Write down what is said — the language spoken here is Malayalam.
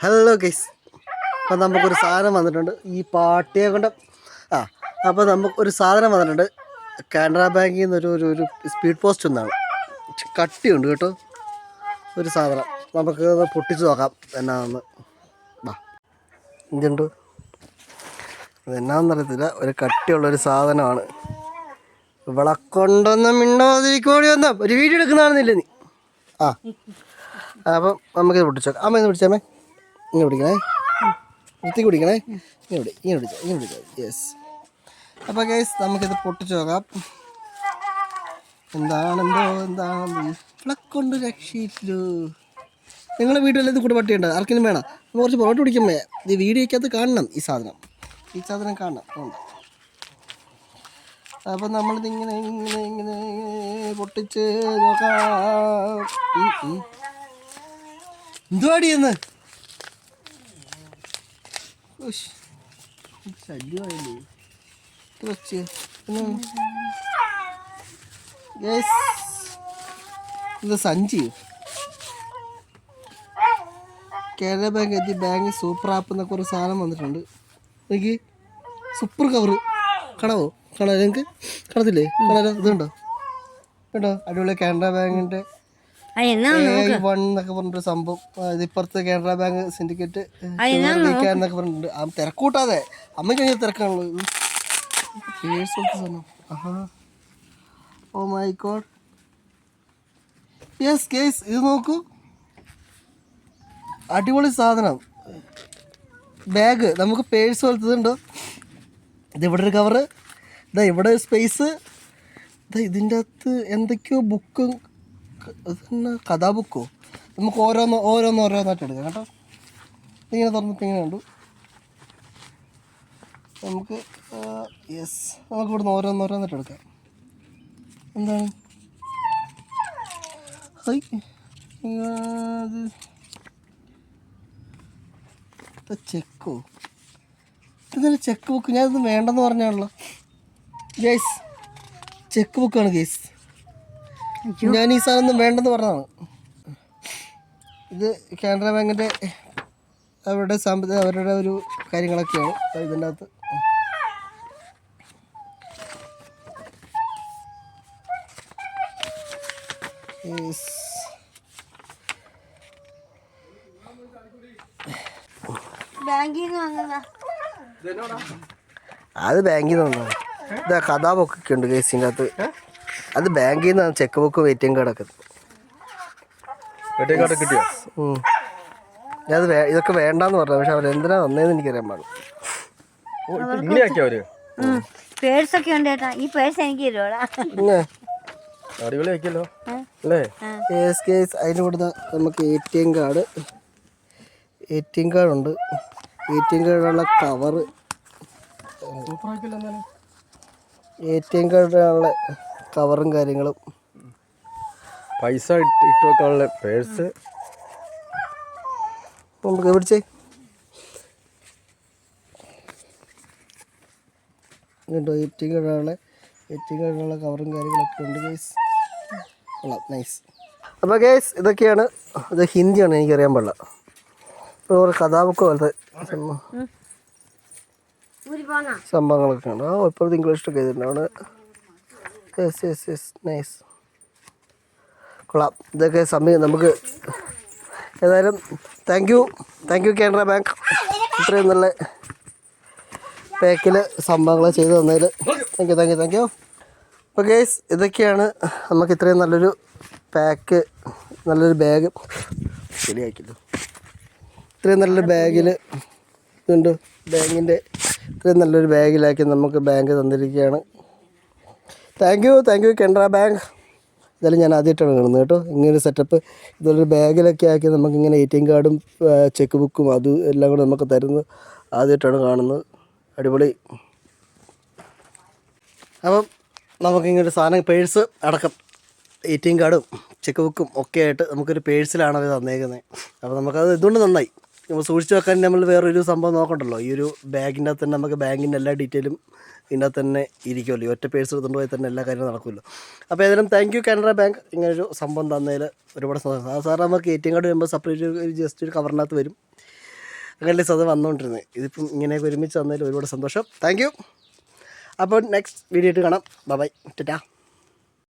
ഹലോ ഗൈസ് അപ്പം നമുക്കൊരു സാധനം വന്നിട്ടുണ്ട്. ഈ പാട്ടിയെ കൊണ്ട് ആ അപ്പോൾ നമുക്കൊരു സാധനം വന്നിട്ടുണ്ട്. കാനറ ബാങ്കിൽ നിന്ന് ഒരു ഒരു ഒരു സ്പീഡ് പോസ്റ്റ് ഒന്നാണ് കട്ടിയുണ്ട് കേട്ടോ. ഒരു സാധനം. നമുക്ക് പൊട്ടിച്ച് നോക്കാം. എന്നാന്ന്. വാ. ഇതുണ്ട്. അതെന്നാന്ന് അറിയത്തില്ല. ഒരു കട്ടിയുള്ളൊരു സാധനമാണ്. ഇവളെ കൊണ്ടൊന്നും മിണ്ടാതിരിക്കോടി വന്നാൽ ഒരു വീഡിയോ എടുക്കുന്നതാണെന്നില്ല നീ? ആ. അപ്പം നമുക്കിത് പൊട്ടിച്ചോക്കാം അമ്മ ഇന്ന് പിടിച്ചാമേ ഇങ്ങനെ പിടിക്കണേ. വൃത്തി പിടിക്കണേ. ഇങ്ങനെ പിടി ഇങ്ങനെ പിടിച്ചോ ഇങ്ങനെ പിടിച്ചോ. യെസ് അപ്പോൾ ഗൈസ് നമുക്കിത് പൊട്ടിച്ചു നോക്കാം. എന്താണെന്തോ എന്താണെന്തോ ഫ്ലക്കൊണ്ട് കൊണ്ട് രക്ഷയില്ലു നിങ്ങളുടെ വീട്ടിൽ ഇത് കൂടെ പട്ടിയുണ്ട്? ആർക്കെങ്കിലും വേണം? നമ്മൾ കുറച്ച് പുറകോട്ട് പിടിക്കുമ്പോൾ ഇത് വീഡിയോയ്ക്കകത്ത് കാണണം ഈ സാധനം. ഈ സാധനം കാണണം. ഉണ്ട് അപ്പം നമ്മളിതിങ്ങനെ ഇങ്ങനെ ഇങ്ങനെ പൊട്ടിച്ച് നോക്കാം. ഉം, ശല്യമായില്ലേ. Guys, ഇത് സഞ്ചി കേരള ബാങ്ക് എത്തി ബാങ്ക് സൂപ്പർ ആപ്പ് എന്നൊക്കെ ഒരു സാധനം വന്നിട്ടുണ്ട് എനിക്ക് സൂപ്പർ കവർ കാണാവോ കാണാ നിങ്ങൾക്ക് കാണത്തില്ലേ കാണാലോ ഇതുണ്ടോ കേട്ടോ അടിപൊളി കാനറ ബാങ്കിന്റെ വൺ എന്നൊക്കെ പറഞ്ഞൊരു സംഭവം. ഇത് ഇപ്പുറത്ത് ബാങ്ക് സിൻഡിക്കേറ്റ് എന്നൊക്കെ പറഞ്ഞിട്ടുണ്ട്. ആ തിരക്കൂട്ടാതെ. അമ്മയ്ക്ക് ഭയങ്കര തിരക്കാണല്ലോ. Oh my God yes case ഇത് നോക്കൂ. അടിപൊളി സാധനം. ബാഗ് നമുക്ക് പേഴ്സ് പോലത്തെ ഉണ്ടോ? ഇത് ഇവിടെ ഒരു കവറ്. ഇതാ ഇവിടെ സ്പേസ്. ഇതാ ഇതിന്റെ അകത്ത് എന്തൊക്കെയോ ബുക്കും കഥാ ബുക്കോ? നമുക്ക് ഓരോന്ന് ഓരോന്ന് ഓരോന്നായിട്ട് എടുക്കാം കേട്ടോ. ഇങ്ങനെ തുറന്നിട്ട് ഇങ്ങനെ കണ്ടു. നമുക്ക് യെസ് നമുക്ക് ഇവിടുന്ന് ഓരോന്ന് ഓരോന്നായിട്ട് എടുക്കാം. എന്താണ്? അത്. ചെക്കോ? ഇതൊരു ചെക്ക് ബുക്ക്? ഞാനിത് വേണ്ടെന്ന് പറഞ്ഞാണല്ലോ. ഗേസ് ചെക്ക് ബുക്കാണ് ഗേസ്. ഞാൻ ഈ സാധനം വേണ്ടെന്ന് പറഞ്ഞതാണ്. ഇത് കാനറ ബാങ്കിന്റെ അവരുടെ സാമ്പത്തിക അവരുടെ ഒരു കാര്യങ്ങളൊക്കെയാണ്. ഇതിന്റെ അകത്ത് അത് ബാങ്കിൽ നിന്ന് വന്നതാണ് ഇതാ കഥാബുക്കൊക്കെ ഉണ്ട് കേസിന്റെ അകത്ത്. അത് ബാങ്കിൽ നിന്നാണ് ചെക്ക് ബുക്കും എ ടി എം കാർഡൊക്കെ കാർഡ് കിട്ടിയോ. ഞാനത് വേ ഇതൊക്കെ വേണ്ടാന്ന് പറഞ്ഞു. പക്ഷെ അവരെന്തിനാ വന്നതെന്ന് എനിക്കറിയാൻ പാടില്ല. ഓ, ഇത് ഇങ്ങനെയാക്കിയോ അവർ? പേഴ്സൊക്കെ ഉണ്ട് ഈ പേഴ്സ് എനിക്ക് തരുവാടാ. അല്ലേ? കേസ് കേസ് നമുക്ക് A T M card A T M കാർഡുണ്ട് A T M കാർഡുള്ള കവറ് എ ടി എം കാർഡിനുള്ള കവറും കാര്യങ്ങളും. പൈസ ഇട്ട് ഇട്ട് വെക്കാനുള്ള പേഴ്സ്. നമുക്ക് പിടിച്ചേ കേട്ടോ ഏറ്റവും കഴിവുള്ള ഏറ്റവും കാർഡിനുള്ള കവറും കാര്യങ്ങളൊക്കെ ഉണ്ട് ഗേസ് കൊള്ളാം നൈസ് അപ്പോൾ ഗേസ് ഇതൊക്കെയാണ് ഇത് ഹിന്ദിയാണ് എനിക്കറിയാൻ പാടില്ല. ഇപ്പോൾ ഒരു കഥാബുക്ക് പോലത്തെ സംഭവങ്ങളൊക്കെ ഉണ്ട്. ആ ഇപ്പോഴത്തെ ഇംഗ്ലീഷിലൊക്കെ അവിടെ യെസ് യെസ് യെസ് നൈസ് കൊള്ളാം. ഇതൊക്കെ സമയം നമുക്ക് ഏതായാലും thank you thank you Canara bank ഇത്രയും നല്ല പാക്കിൽ സംഭവങ്ങൾ ചെയ്തു തന്നതിൽ thank you thank you thank you അപ്പോൾ ഗേസ് ഇതൊക്കെയാണ് നമുക്ക് ഇത്രയും നല്ലൊരു പാക്ക് നല്ലൊരു ബാഗ് ശരിയാക്കില്ല ഇത്രയും നല്ലൊരു ബാഗിൽ ഇതുണ്ട്. ബാങ്കിന്റെ ഇത്രയും നല്ലൊരു ബാഗിലാക്കി നമുക്ക് ബാങ്ക് തന്നിരിക്കുകയാണ്. Thank you thank you Canara bank ഇതെല്ലാം ഞാൻ ആദ്യമായിട്ടാണ് കാണുന്നത് കേട്ടോ. ഇങ്ങനൊരു സെറ്റപ്പ് ഇതൊരു ബാഗിലൊക്കെ ആക്കി നമുക്കിങ്ങനെ എ ടി എം കാർഡും ചെക്ക് ബുക്കും അതും എല്ലാം കൂടെ നമുക്ക് തരുന്നത് ആദ്യമായിട്ടാണ് കാണുന്നത്. അടിപൊളി. അപ്പം നമുക്കിങ്ങനെ ഒരു സാധനം പേഴ്സ് അടക്കം എ ടി എം കാർഡും ചെക്ക് ബുക്കും ഒക്കെ ആയിട്ട് നമുക്കൊരു പേഴ്സിലാണ് അവർ തന്നേക്കുന്നത് അപ്പോൾ നമുക്കത് ഇതുകൊണ്ട് നന്നായി. നമ്മൾ സൂക്ഷിച്ച് വെക്കാൻ നമ്മൾ വേറൊരു സംഭവം നോക്കണ്ടല്ലോ. ഈ ഒരു ബാഗിന്റെ അകത്ത് തന്നെ നമുക്ക് ബാങ്കിന്റെ എല്ലാ ഡീറ്റെയിലും ഇതിനകത്ത് തന്നെ ഇരിക്കുമല്ലോ. ഈ ഒറ്റ പേഴ്സ് എടുത്തുകൊണ്ട് പോയി തന്നെ എല്ലാ കാര്യവും നടക്കുമല്ലോ. അപ്പോൾ ഏതായാലും താങ്ക് യു കാനറ ബാങ്ക് ഇങ്ങനൊരു സംഭവം തന്നതിൽ ഒരുപാട് സന്തോഷം. ആ സാറ് നമുക്ക് എ ടി എം കാർഡ് വരുമ്പോൾ സെപ്പറേറ്റ് ഒരു ജസ്റ്റ് ഒരു കവറിനകത്ത് വരും. അങ്ങനെ സാർ വന്നുകൊണ്ടിരുന്നത്. ഇതിപ്പം ഇങ്ങനെയൊക്കെ ഒരുമിച്ച് തന്നതിൽ ഒരുപാട് സന്തോഷം. താങ്ക് യു അപ്പോൾ നെക്സ്റ്റ് വീഡിയോ ആയിട്ട് കാണാം. ബൈ ടാറ്റാ